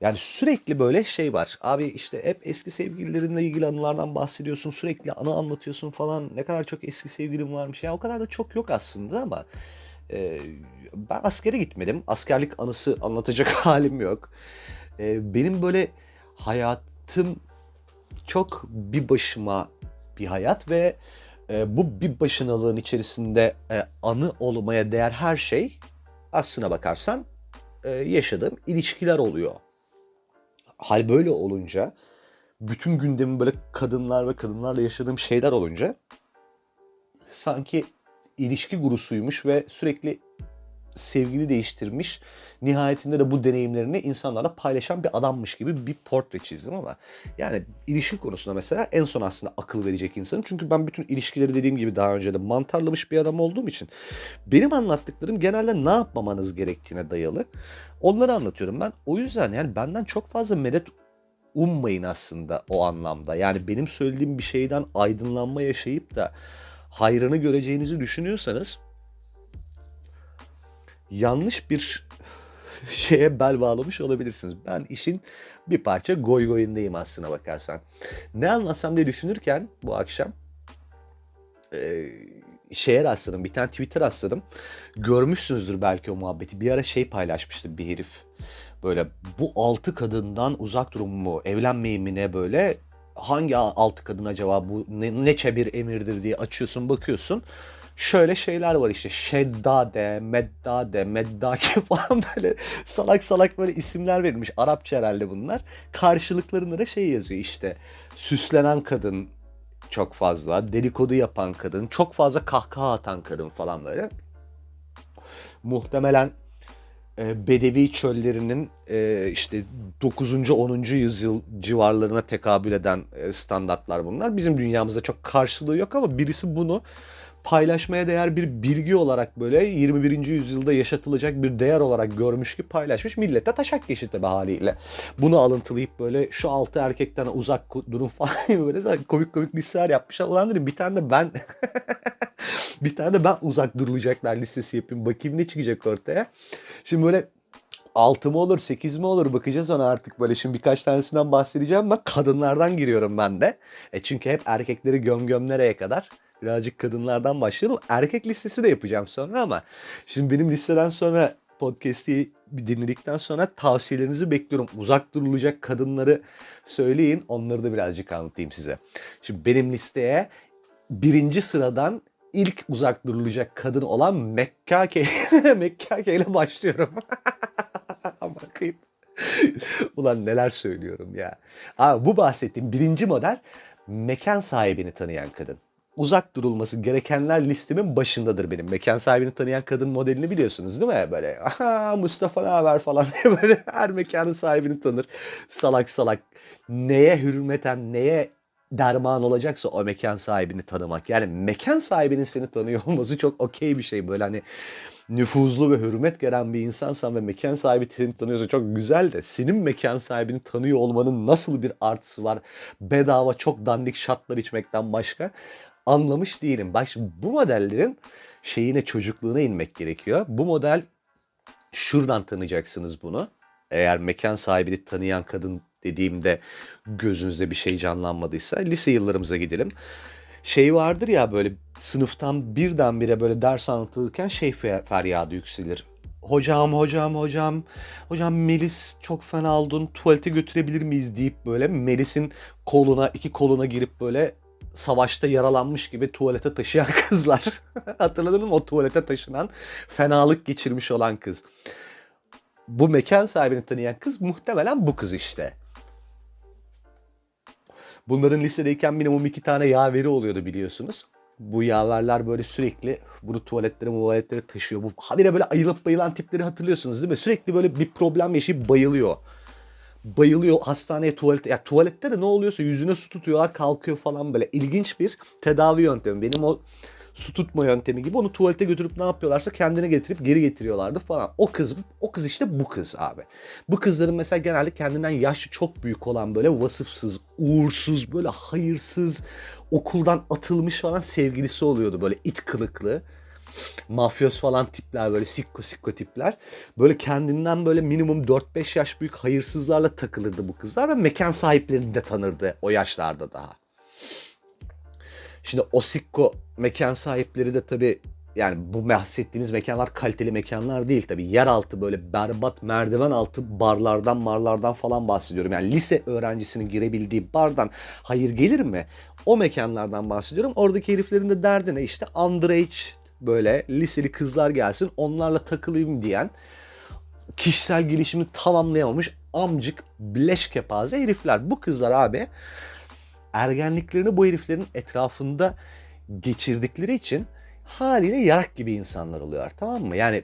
Yani sürekli böyle şey var. Abi işte hep eski sevgililerinle ilgili anılardan bahsediyorsun. Sürekli anı anlatıyorsun falan. Ne kadar çok eski sevgilim varmış. Ya o kadar da çok yok aslında ama e, ben askere gitmedim. Askerlik anısı anlatacak halim yok. E, benim böyle hayatım çok bir başıma bir hayat ve e, bu bir başınalığın içerisinde e, anı olmaya değer her şey aslına bakarsan e, yaşadığım ilişkiler oluyor. Hal böyle olunca bütün gündemim böyle kadınlar ve kadınlarla yaşadığım şeyler olunca sanki ilişki gurusuymuş ve sürekli sevgili değiştirmiş. Nihayetinde de bu deneyimlerini insanlarla paylaşan bir adammış gibi bir portre çizdim ama yani ilişki konusunda mesela en son aslında akıl verecek insanım. Çünkü ben bütün ilişkileri dediğim gibi daha önce de mantarlamış bir adam olduğum için benim anlattıklarım genelde ne yapmamanız gerektiğine dayalı. Onları anlatıyorum ben. O yüzden yani benden çok fazla medet ummayın aslında o anlamda. Yani benim söylediğim bir şeyden aydınlanma yaşayıp da hayrını göreceğinizi düşünüyorsanız yanlış bir şeye bel bağlamış olabilirsiniz. Ben işin bir parça goy goyundayım aslına bakarsan. Ne anlatsam diye düşünürken bu akşam e, şeye rastladım. Bir tane Twitter rastladım. Görmüşsünüzdür belki o muhabbeti. Bir ara şey paylaşmıştı bir herif. Böyle bu altı kadından uzak durun mu, evlenmeyin mi ne böyle hangi altı kadın acaba bu ne, neçe bir emirdir diye açıyorsun bakıyorsun. Şöyle şeyler var işte Şeddade, Meddade, Meddaki falan böyle salak salak böyle isimler verilmiş. Arapça herhalde bunlar. Karşılıklarında da şey yazıyor işte süslenen kadın çok fazla, dedikodu yapan kadın, çok fazla kahkaha atan kadın falan böyle. Muhtemelen e, Bedevi çöllerinin e, işte 9. 10. yüzyıl civarlarına tekabül eden e, standartlar bunlar. Bizim dünyamızda çok karşılığı yok ama birisi bunu paylaşmaya değer bir bilgi olarak böyle 21. yüzyılda yaşatılacak bir değer olarak görmüş gibi paylaşmış. Millete taşak geçti tabi haliyle. Bunu alıntılayıp böyle şu altı erkekten uzak durun falan böyle komik komik listeler yapmışlar. Ulan dedim bir tane de ben bir tane de ben uzak durulacaklar listesi yapayım. Bakayım ne çıkacak ortaya. Şimdi böyle 6 mı olur 8 mi olur bakacağız ona artık böyle şimdi birkaç tanesinden bahsedeceğim ama kadınlardan giriyorum ben de. E çünkü hep erkekleri göm göm nereye kadar? Birazcık kadınlardan başlayalım. Erkek listesi de yapacağım sonra ama şimdi benim listeden sonra podcast'i dinledikten sonra tavsiyelerinizi bekliyorum. Uzak durulacak kadınları söyleyin. Onları da birazcık anlatayım size. Şimdi benim listeye birinci sıradan ilk uzak durulacak kadın olan Mekkake, Mekkake ile başlıyorum. Bakayım. Ulan neler söylüyorum ya. Abi bu bahsettiğim birinci model mekan sahibini tanıyan kadın uzak durulması gerekenler listemin başındadır benim. Mekan sahibini tanıyan kadın modelini biliyorsunuz değil mi? Böyle aha Mustafa ne haber falan diye böyle her mekanın sahibini tanır. Salak salak neye hürmeten neye derman olacaksa o mekan sahibini tanımak. Yani mekan sahibinin seni tanıyor olması çok okey bir şey. Böyle hani nüfuzlu ve hürmet gören bir insansan ve mekan sahibi seni tanıyorsa çok güzel de senin mekan sahibini tanıyor olmanın nasıl bir artısı var? Bedava çok dandik şatlar içmekten başka anlamış değilim. Bak şimdi bu modellerin şeyine çocukluğuna inmek gerekiyor. Bu model şuradan tanıyacaksınız bunu. Eğer mekan sahibini tanıyan kadın dediğimde gözünüzde bir şey canlanmadıysa lise yıllarımıza gidelim. Şey vardır ya böyle sınıftan birdenbire böyle ders anlatılırken şey feryadı yükselir. Hocam hocam hocam hocam Melis çok fena oldun tuvalete götürebilir miyiz deyip böyle Melis'in koluna iki koluna girip böyle savaşta yaralanmış gibi tuvalete taşıyan kızlar. Hatırladın mı o tuvalete taşınan fenalık geçirmiş olan kız. Bu mekan sahibini tanıyan kız muhtemelen bu kız işte. Bunların lisedeyken minimum iki tane yaveri oluyordu biliyorsunuz. Bu yaverler böyle sürekli bunu tuvaletlere tuvaletlere taşıyor. Bu habire böyle ayılıp bayılan tipleri hatırlıyorsunuz değil mi? Sürekli böyle bir problem yaşayıp bayılıyor bayılıyor hastaneye tuvalete. Ya tuvalette de ne oluyorsa yüzüne su tutuyorlar kalkıyor falan böyle. ilginç bir tedavi yöntemi. Benim o su tutma yöntemi gibi onu tuvalete götürüp ne yapıyorlarsa kendine getirip geri getiriyorlardı falan. O kız o kız işte bu kız abi. Bu kızların mesela genelde kendinden yaşlı çok büyük olan böyle vasıfsız, uğursuz, böyle hayırsız, okuldan atılmış falan sevgilisi oluyordu böyle it kılıklı. Mafyöz falan tipler böyle sikko sikko tipler. Böyle kendinden böyle minimum 4-5 yaş büyük hayırsızlarla takılırdı bu kızlar ve mekan sahiplerini de tanırdı o yaşlarda daha. Şimdi o sikko mekan sahipleri de tabii yani bu bahsettiğimiz mekanlar kaliteli mekanlar değil tabii. Yeraltı böyle berbat merdiven altı barlardan marlardan falan bahsediyorum. Yani lise öğrencisinin girebildiği bardan hayır gelir mi? O mekanlardan bahsediyorum. Oradaki heriflerin de derdi ne? İşte underage böyle liseli kızlar gelsin onlarla takılayım diyen kişisel gelişimi tamamlayamamış amcık bileş kepaze herifler. Bu kızlar abi ergenliklerini bu heriflerin etrafında geçirdikleri için haliyle yarak gibi insanlar oluyorlar tamam mı? Yani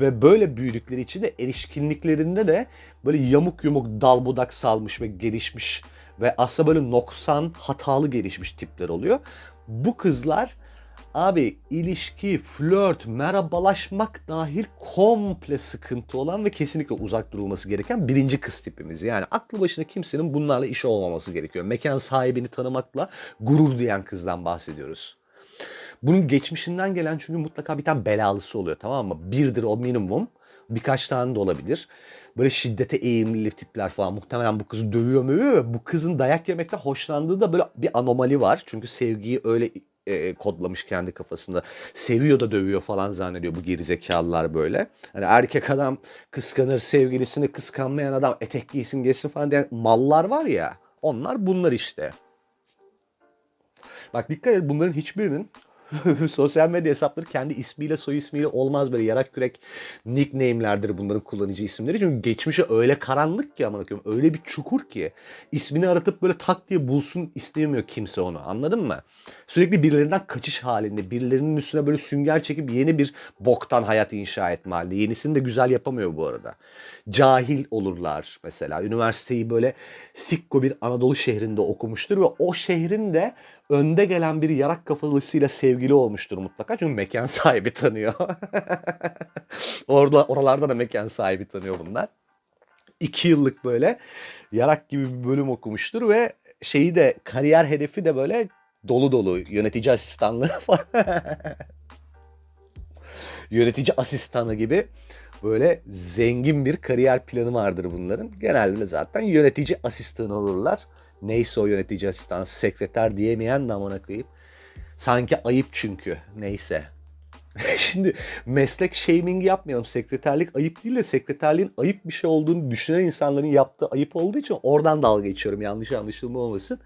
ve böyle büyüdükleri için de erişkinliklerinde de böyle yamuk yumuk dal budak salmış ve gelişmiş ve aslında böyle noksan hatalı gelişmiş tipler oluyor. Bu kızlar abi ilişki, flört, merhabalaşmak dahil komple sıkıntı olan ve kesinlikle uzak durulması gereken birinci kız tipimiz. Yani aklı başında kimsenin bunlarla işi olmaması gerekiyor. Mekan sahibini tanımakla gurur duyan kızdan bahsediyoruz. Bunun geçmişinden gelen çünkü mutlaka bir tane belalısı oluyor tamam mı? Birdir o minimum. Birkaç tane de olabilir. Böyle şiddete eğimli tipler falan. Muhtemelen bu kızı dövüyor ve bu kızın dayak yemekten hoşlandığı da böyle bir anomali var. Çünkü sevgiyi öyle e, kodlamış kendi kafasında. Seviyor da dövüyor falan zannediyor bu gerizekalılar böyle. Hani erkek adam kıskanır sevgilisini kıskanmayan adam etek giysin geçsin falan diyen mallar var ya. Onlar bunlar işte. Bak dikkat et bunların hiçbirinin sosyal medya hesapları kendi ismiyle soy ismiyle olmaz böyle yarak kürek nickname'lerdir bunların kullanıcı isimleri. Çünkü geçmişe öyle karanlık ki amına koyayım. Öyle bir çukur ki ismini aratıp böyle tak diye bulsun istemiyor kimse onu. Anladın mı? Sürekli birilerinden kaçış halinde, birilerinin üstüne böyle sünger çekip yeni bir boktan hayat inşa etme halinde. Yenisini de güzel yapamıyor bu arada. Cahil olurlar mesela. Üniversiteyi böyle sikko bir Anadolu şehrinde okumuştur ve o şehrin de önde gelen bir yarak kafalısıyla sevgili olmuştur mutlaka. Çünkü mekan sahibi tanıyor. Orada oralarda da mekan sahibi tanıyor bunlar. İki yıllık böyle yarak gibi bir bölüm okumuştur ve şeyi de kariyer hedefi de böyle dolu dolu yönetici asistanlığı falan. yönetici asistanı gibi böyle zengin bir kariyer planı vardır bunların. Genelde de zaten yönetici asistanı olurlar. Neyse o yönetici asistanı sekreter diyemeyen de amına koyayım. Sanki ayıp çünkü. Neyse. Şimdi meslek shaming yapmayalım. Sekreterlik ayıp değil de sekreterliğin ayıp bir şey olduğunu düşünen insanların yaptığı ayıp olduğu için oradan dalga geçiyorum. Yanlış anlaşılma olmasın.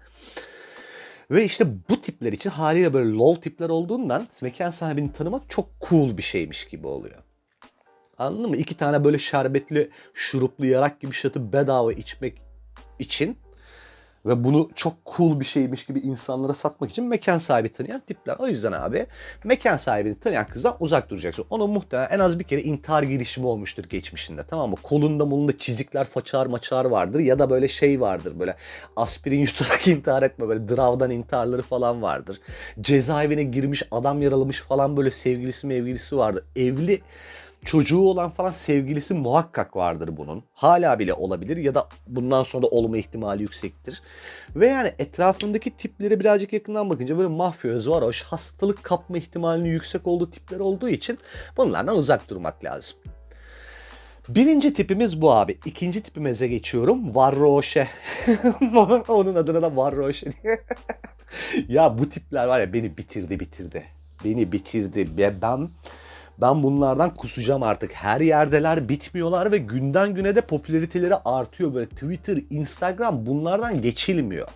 Ve işte bu tipler için haliyle böyle low tipler olduğundan mekan sahibini tanımak çok cool bir şeymiş gibi oluyor. Anladın mı? İki tane böyle şerbetli, şuruplu yarak gibi şatı bedava içmek için ve bunu çok cool bir şeymiş gibi insanlara satmak için mekan sahibi tanıyan tipler. O yüzden abi mekan sahibini tanıyan kızdan uzak duracaksın. Onun muhtemelen en az bir kere intihar girişimi olmuştur geçmişinde tamam mı? Kolunda molunda çizikler, façar maçar vardır ya da böyle şey vardır böyle aspirin yutarak intihar etme böyle dravdan intiharları falan vardır. Cezaevine girmiş adam yaralamış falan böyle sevgilisi mevgilisi vardır. Evli çocuğu olan falan sevgilisi muhakkak vardır bunun. Hala bile olabilir ya da bundan sonra da olma ihtimali yüksektir. Ve yani etrafındaki tiplere birazcık yakından bakınca böyle mafyöz, varoş, hastalık kapma ihtimalinin yüksek olduğu tipler olduğu için bunlardan uzak durmak lazım. Birinci tipimiz bu abi. İkinci tipimize geçiyorum. Varroşe. Onun adına da Varroşe diye. ya bu tipler var ya beni bitirdi bitirdi. Beni bitirdi. Ben ben bunlardan kusacağım artık. Her yerdeler bitmiyorlar ve günden güne de popülariteleri artıyor. Böyle Twitter, Instagram bunlardan geçilmiyor.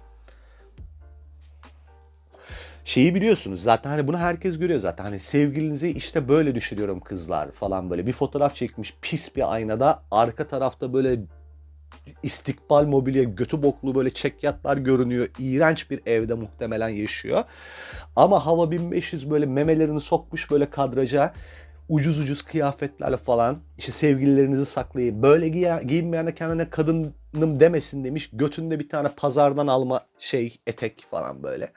Şeyi biliyorsunuz zaten hani bunu herkes görüyor zaten. Hani sevgilinizi işte böyle düşürüyorum kızlar falan böyle. Bir fotoğraf çekmiş pis bir aynada. Arka tarafta böyle istikbal mobilya götü boklu böyle çekyatlar görünüyor. İğrenç bir evde muhtemelen yaşıyor. Ama hava 1500 böyle memelerini sokmuş böyle kadraja ucuz ucuz kıyafetlerle falan işte sevgililerinizi saklayın. Böyle giy giyinmeyen de kendine kadınım demesin demiş. Götünde bir tane pazardan alma şey etek falan böyle.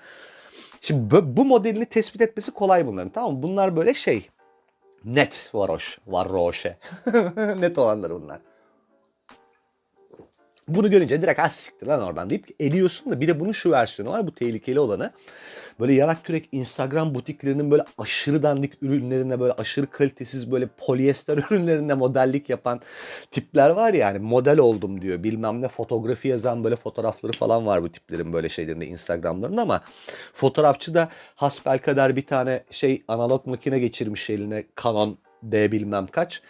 Şimdi bu, bu modelini tespit etmesi kolay bunların tamam mı? Bunlar böyle şey net varoş, varroşe. net olanlar bunlar. Bunu görünce direkt ha siktir lan oradan deyip eliyorsun da bir de bunun şu versiyonu var bu tehlikeli olanı. Böyle yarak kürek Instagram butiklerinin böyle aşırı dandik ürünlerinde böyle aşırı kalitesiz böyle polyester ürünlerinde modellik yapan tipler var ya hani model oldum diyor. Bilmem ne fotoğrafı yazan böyle fotoğrafları falan var bu tiplerin böyle şeylerinde Instagram'ların ama fotoğrafçı da hasbelkader bir tane şey analog makine geçirmiş eline Canon D bilmem kaç.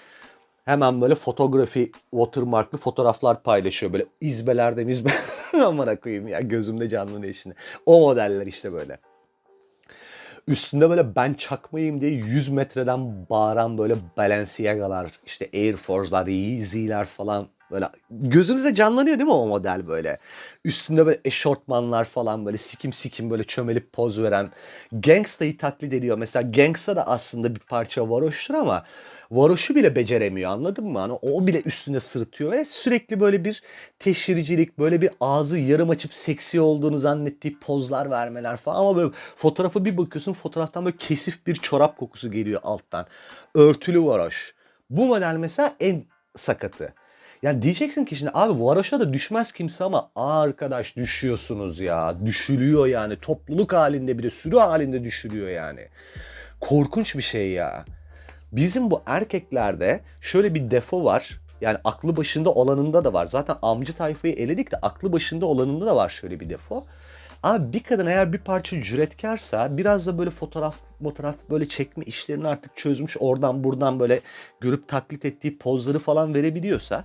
Hemen böyle fotoğrafi watermarklı fotoğraflar paylaşıyor. Böyle izbelerde mizbe amına koyayım ya gözümde canlanıyor şimdi. O modeller işte böyle. Üstünde böyle ben çakmayayım diye 100 metreden bağıran böyle Balenciaga'lar, işte Air Force'lar, Yeezy'ler falan böyle gözünüze canlanıyor değil mi o model böyle? Üstünde böyle eşortmanlar falan böyle sikim sikim böyle çömelip poz veren. Gangsta'yı taklit ediyor. Mesela Gangsta da aslında bir parça varoştur ama varoşu bile beceremiyor anladın mı? Hani o bile üstüne sırıtıyor ve sürekli böyle bir teşhiricilik, böyle bir ağzı yarım açıp seksi olduğunu zannettiği pozlar vermeler falan ama böyle fotoğrafa bir bakıyorsun fotoğraftan böyle kesif bir çorap kokusu geliyor alttan. Örtülü varoş. Bu model mesela en sakatı. Yani diyeceksin ki şimdi abi varoşa da düşmez kimse ama arkadaş düşüyorsunuz ya. Düşülüyor yani. Topluluk halinde bir de sürü halinde düşülüyor yani. Korkunç bir şey ya. Bizim bu erkeklerde şöyle bir defo var. Yani aklı başında olanında da var. Zaten amcı tayfayı eledik de aklı başında olanında da var şöyle bir defo. Abi bir kadın eğer bir parça cüretkarsa biraz da böyle fotoğraf fotoğraf böyle çekme işlerini artık çözmüş oradan buradan böyle görüp taklit ettiği pozları falan verebiliyorsa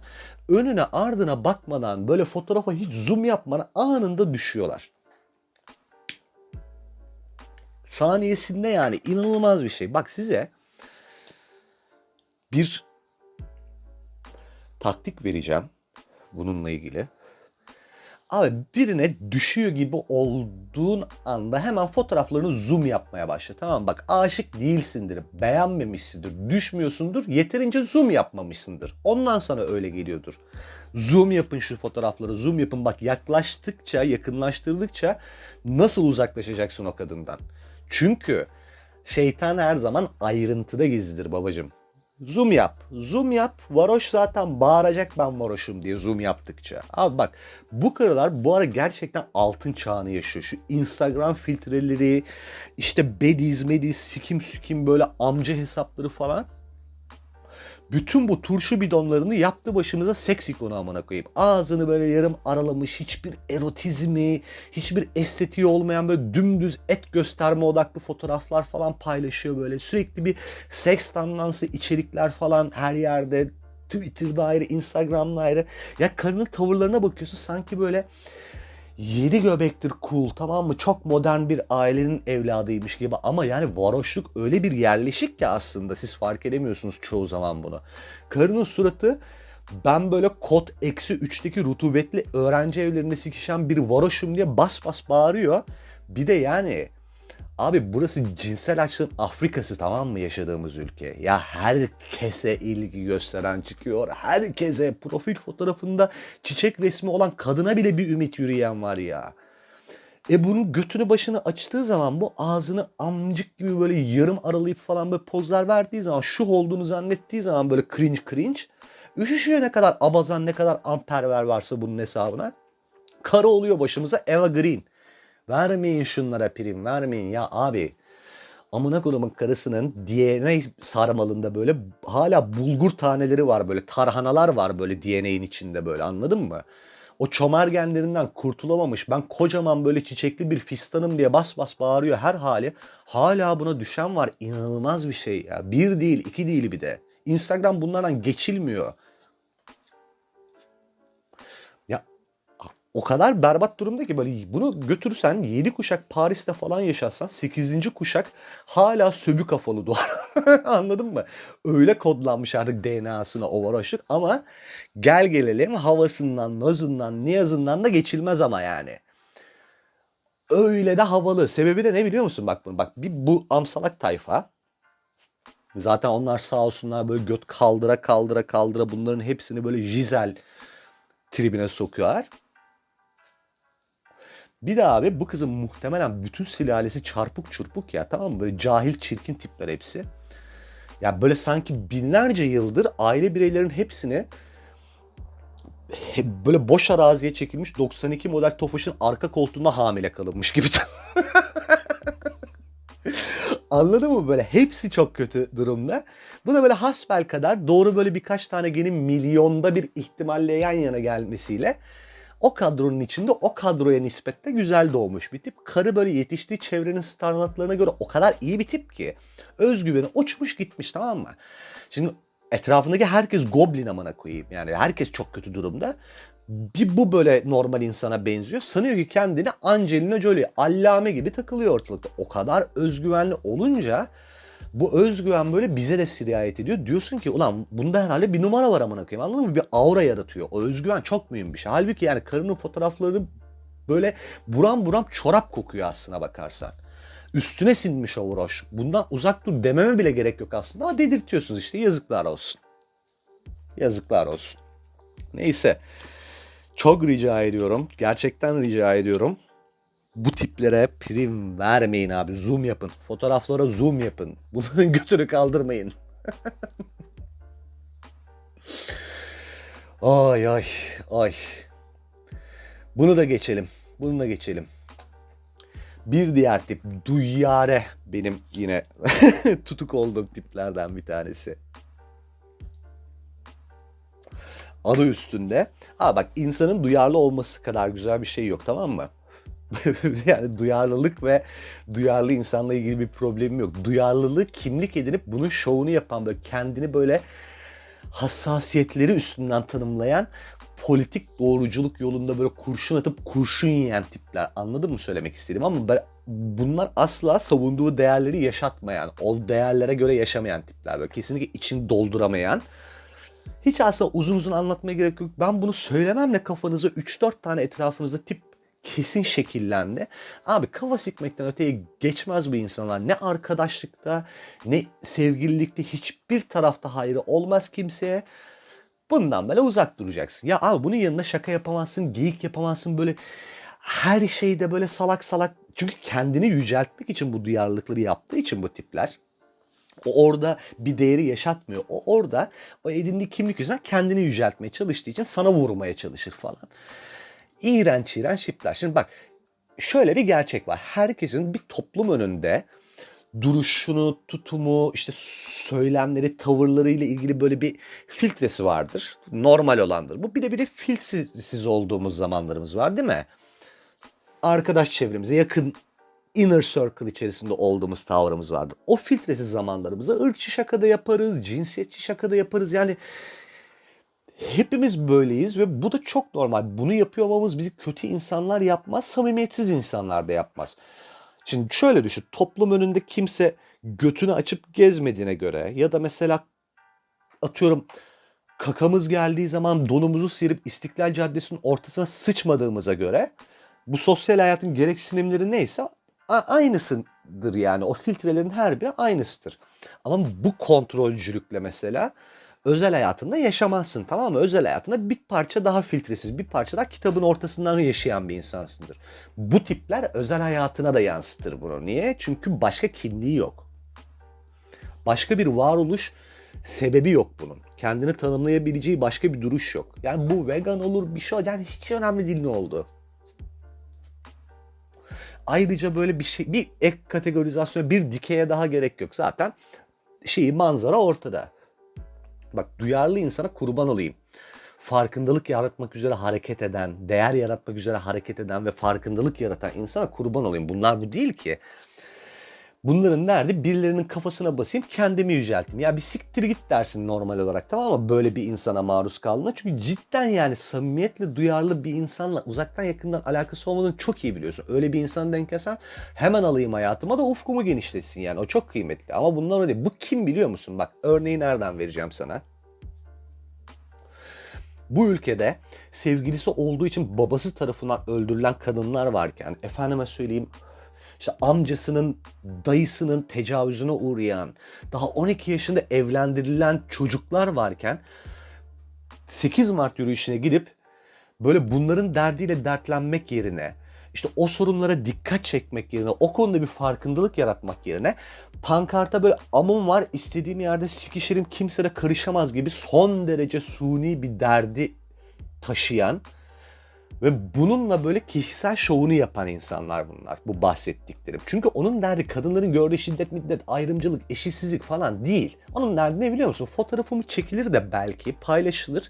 önüne ardına bakmadan böyle fotoğrafa hiç zoom yapmadan anında düşüyorlar. Saniyesinde yani inanılmaz bir şey. Bak size bir taktik vereceğim bununla ilgili. Abi birine düşüyor gibi olduğun anda hemen fotoğraflarını zoom yapmaya başla. Tamam? Bak aşık değilsindir, beğenmemişsindir, düşmüyorsundur, yeterince zoom yapmamışsındır. Ondan sana öyle geliyordur. Zoom yapın şu fotoğrafları, zoom yapın. Bak yaklaştıkça, yakınlaştırdıkça nasıl uzaklaşacaksın o kadından? Çünkü şeytan her zaman ayrıntıda gizlidir babacım. Zoom yap. Zoom yap. Varoş zaten bağıracak ben varoşum diye zoom yaptıkça. Abi bak bu karılar bu ara gerçekten altın çağını yaşıyor. Şu Instagram filtreleri, işte bediz mediz, sikim sikim böyle amca hesapları falan. Bütün bu turşu bidonlarını yaptı başımıza seks ikonu amına koyayım. Ağzını böyle yarım aralamış, hiçbir erotizmi, hiçbir estetiği olmayan böyle dümdüz et gösterme odaklı fotoğraflar falan paylaşıyor böyle. Sürekli bir seks tanlansı içerikler falan her yerde. Twitter'da ayrı, Instagram'da ayrı. Ya karının tavırlarına bakıyorsun sanki böyle yedi göbektir cool tamam mı? Çok modern bir ailenin evladıymış gibi ama yani varoşluk öyle bir yerleşik ki aslında siz fark edemiyorsunuz çoğu zaman bunu. Karının suratı ben böyle kod eksi 3'teki rutubetli öğrenci evlerinde sikişen bir varoşum diye bas bas bağırıyor. Bir de yani Abi burası cinsel açlığın Afrikası tamam mı yaşadığımız ülke? Ya herkese ilgi gösteren çıkıyor. Herkese profil fotoğrafında çiçek resmi olan kadına bile bir ümit yürüyen var ya. E bunun götünü başını açtığı zaman bu ağzını amcık gibi böyle yarım aralayıp falan böyle pozlar verdiği zaman şu olduğunu zannettiği zaman böyle cringe cringe üşüşüyor ne kadar abazan ne kadar amperver varsa bunun hesabına. Karı oluyor başımıza Eva Green. Vermeyin şunlara prim vermeyin ya abi. Amına kodumun karısının DNA sarmalında böyle hala bulgur taneleri var böyle tarhanalar var böyle DNA'nin içinde böyle anladın mı? O çomargenlerinden kurtulamamış ben kocaman böyle çiçekli bir fistanım diye bas bas bağırıyor her hali. Hala buna düşen var inanılmaz bir şey ya. Bir değil iki değil bir de. Instagram bunlardan geçilmiyor. O kadar berbat durumda ki böyle bunu götürsen 7 kuşak Paris'te falan yaşatsan 8. kuşak hala söbü kafalı doğar. Anladın mı? Öyle kodlanmış artık DNA'sına o varoşluk ama gel gelelim havasından, nazından, niyazından da geçilmez ama yani. Öyle de havalı. Sebebi de ne biliyor musun? Bak bak bir bu amsalak tayfa Zaten onlar sağ olsunlar böyle göt kaldıra kaldıra kaldıra bunların hepsini böyle jizel tribine sokuyorlar. Bir de abi bu kızın muhtemelen bütün sülalesi çarpık çurpuk ya tamam mı? Böyle cahil çirkin tipler hepsi. Ya böyle sanki binlerce yıldır aile bireylerin hepsini he- böyle boş araziye çekilmiş 92 model Tofaş'ın arka koltuğunda hamile kalınmış gibi. Anladın mı böyle? Hepsi çok kötü durumda. Bu da böyle hasbel kadar doğru böyle birkaç tane genin milyonda bir ihtimalle yan yana gelmesiyle o kadronun içinde o kadroya nispetle güzel doğmuş bir tip. Karı böyle yetiştiği çevrenin standartlarına göre o kadar iyi bir tip ki. Özgüveni uçmuş gitmiş tamam mı? Şimdi etrafındaki herkes goblin amına koyayım. Yani herkes çok kötü durumda. Bir bu böyle normal insana benziyor. Sanıyor ki kendini Angelina Jolie, allame gibi takılıyor ortalıkta. O kadar özgüvenli olunca bu özgüven böyle bize de sirayet ediyor. Diyorsun ki ulan bunda herhalde bir numara var amına koyayım anladın mı? Bir aura yaratıyor. O özgüven çok mühim bir şey. Halbuki yani karının fotoğrafları böyle buram buram çorap kokuyor aslına bakarsan. Üstüne sinmiş o broş. Bundan uzak dur dememe bile gerek yok aslında ama dedirtiyorsunuz işte yazıklar olsun. Yazıklar olsun. Neyse. Çok rica ediyorum. Gerçekten rica ediyorum. Bu tiplere prim vermeyin abi. Zoom yapın. Fotoğraflara zoom yapın. Bunların götünü kaldırmayın. ay ay ay. Bunu da geçelim. Bunu da geçelim. Bir diğer tip Duyyare benim yine tutuk olduğum tiplerden bir tanesi. Adı üstünde. Ha bak insanın duyarlı olması kadar güzel bir şey yok tamam mı? yani duyarlılık ve duyarlı insanla ilgili bir problemim yok. Duyarlılığı kimlik edinip bunun şovunu yapan böyle kendini böyle hassasiyetleri üstünden tanımlayan politik doğruculuk yolunda böyle kurşun atıp kurşun yiyen tipler. Anladın mı söylemek istediğim ama ben, bunlar asla savunduğu değerleri yaşatmayan, o değerlere göre yaşamayan tipler. Böyle kesinlikle içini dolduramayan. Hiç aslında uzun uzun anlatmaya gerek yok. Ben bunu söylememle kafanıza 3-4 tane etrafınızda tip kesin şekillendi. Abi kafa sikmekten öteye geçmez bu insanlar. Ne arkadaşlıkta ne sevgililikte hiçbir tarafta hayrı olmaz kimseye. Bundan böyle uzak duracaksın. Ya abi bunun yanında şaka yapamazsın, geyik yapamazsın böyle her şeyde böyle salak salak. Çünkü kendini yüceltmek için bu duyarlılıkları yaptığı için bu tipler. O orada bir değeri yaşatmıyor. O orada o edindiği kimlik yüzünden kendini yüceltmeye çalıştığı için sana vurmaya çalışır falan. İğrenç iğrenç tipler. Şimdi bak şöyle bir gerçek var. Herkesin bir toplum önünde duruşunu, tutumu, işte söylemleri, tavırlarıyla ilgili böyle bir filtresi vardır. Normal olandır. Bu bir de bir de filtresiz olduğumuz zamanlarımız var değil mi? Arkadaş çevremize yakın inner circle içerisinde olduğumuz tavrımız vardır. O filtresiz zamanlarımızda ırkçı şaka da yaparız, cinsiyetçi şaka da yaparız. Yani hepimiz böyleyiz ve bu da çok normal. Bunu yapıyor olmamız bizi kötü insanlar yapmaz, samimiyetsiz insanlar da yapmaz. Şimdi şöyle düşün. Toplum önünde kimse götünü açıp gezmediğine göre ya da mesela atıyorum kakamız geldiği zaman donumuzu sıyırıp İstiklal Caddesi'nin ortasına sıçmadığımıza göre bu sosyal hayatın gereksinimleri neyse aynısıdır yani. O filtrelerin her biri aynısıdır. Ama bu kontrolcülükle mesela özel hayatında yaşamazsın tamam mı? Özel hayatında bir parça daha filtresiz, bir parça daha kitabın ortasından yaşayan bir insansındır. Bu tipler özel hayatına da yansıtır bunu. Niye? Çünkü başka kimliği yok. Başka bir varoluş sebebi yok bunun. Kendini tanımlayabileceği başka bir duruş yok. Yani bu vegan olur bir şey yani hiç önemli değil ne oldu. Ayrıca böyle bir şey bir ek kategorizasyon bir dikeye daha gerek yok. Zaten şeyi manzara ortada. Bak duyarlı insana kurban olayım. Farkındalık yaratmak üzere hareket eden, değer yaratmak üzere hareket eden ve farkındalık yaratan insana kurban olayım. Bunlar bu değil ki. Bunların nerede? Birilerinin kafasına basayım, kendimi yücelteyim. Ya bir siktir git dersin normal olarak tamam mı? Böyle bir insana maruz kaldığında. Çünkü cidden yani samimiyetle duyarlı bir insanla uzaktan yakından alakası olmadığını çok iyi biliyorsun. Öyle bir insan denk gelsen hemen alayım hayatıma da ufkumu genişletsin yani. O çok kıymetli. Ama bunlar öyle değil. Bu kim biliyor musun? Bak örneği nereden vereceğim sana? Bu ülkede sevgilisi olduğu için babası tarafından öldürülen kadınlar varken, efendime söyleyeyim işte amcasının, dayısının tecavüzüne uğrayan, daha 12 yaşında evlendirilen çocuklar varken 8 Mart yürüyüşüne gidip böyle bunların derdiyle dertlenmek yerine işte o sorunlara dikkat çekmek yerine o konuda bir farkındalık yaratmak yerine pankarta böyle amım var istediğim yerde sikişirim kimse de karışamaz gibi son derece suni bir derdi taşıyan ve bununla böyle kişisel şovunu yapan insanlar bunlar. Bu bahsettiklerim. Çünkü onun derdi kadınların gördüğü şiddet, middet, ayrımcılık, eşitsizlik falan değil. Onun derdi ne biliyor musun? Fotoğrafımı çekilir de belki paylaşılır.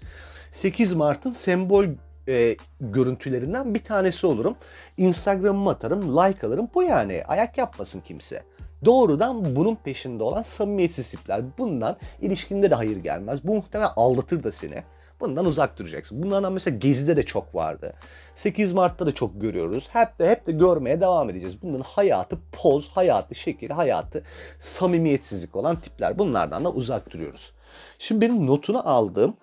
8 Mart'ın sembol e, görüntülerinden bir tanesi olurum. Instagram'ıma atarım, like alırım. Bu yani. Ayak yapmasın kimse. Doğrudan bunun peşinde olan samimiyetsiz tipler. Bundan ilişkinde de hayır gelmez. Bu muhtemelen aldatır da seni. Bundan uzak duracaksın. Bunlardan mesela Gezi'de de çok vardı. 8 Mart'ta da çok görüyoruz. Hep de hep de görmeye devam edeceğiz. Bunların hayatı poz, hayatı şekil, hayatı samimiyetsizlik olan tipler. Bunlardan da uzak duruyoruz. Şimdi benim notunu aldığım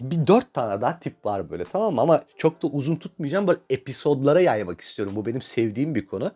bir dört tane daha tip var böyle tamam mı? Ama çok da uzun tutmayacağım. Böyle episodlara yaymak istiyorum. Bu benim sevdiğim bir konu.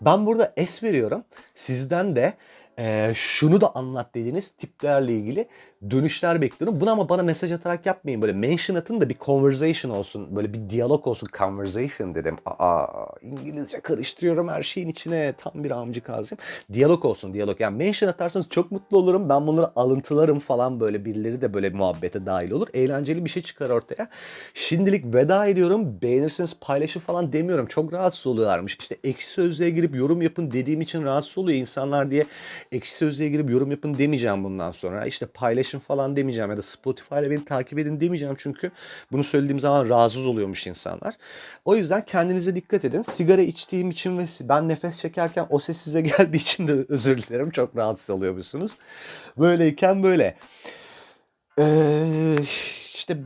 Ben burada es veriyorum. Sizden de eee, şunu da anlat dediğiniz tiplerle ilgili dönüşler bekliyorum. Bunu ama bana mesaj atarak yapmayın. Böyle mention atın da bir conversation olsun. Böyle bir diyalog olsun. Conversation dedim. Aa İngilizce karıştırıyorum her şeyin içine. Tam bir amcık ağzıyım. Diyalog olsun diyalog. Yani mention atarsanız çok mutlu olurum. Ben bunları alıntılarım falan böyle. Birileri de böyle muhabbete dahil olur. Eğlenceli bir şey çıkar ortaya. Şimdilik veda ediyorum. Beğenirseniz paylaşın falan demiyorum. Çok rahatsız oluyorlarmış. İşte ekşi sözlüğe girip yorum yapın dediğim için rahatsız oluyor insanlar diye. Ekşi sözlüğe girip yorum yapın demeyeceğim bundan sonra. İşte paylaşın falan demeyeceğim ya da Spotify ile beni takip edin demeyeceğim çünkü bunu söylediğim zaman rahatsız oluyormuş insanlar. O yüzden kendinize dikkat edin. Sigara içtiğim için ve ben nefes çekerken o ses size geldiği için de özür dilerim. Çok rahatsız oluyormuşsunuz. Böyleyken böyle. Ee, işte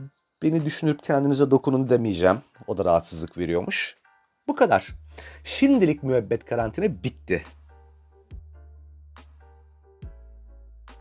beni düşünüp kendinize dokunun demeyeceğim. O da rahatsızlık veriyormuş. Bu kadar. Şimdilik müebbet karantina bitti.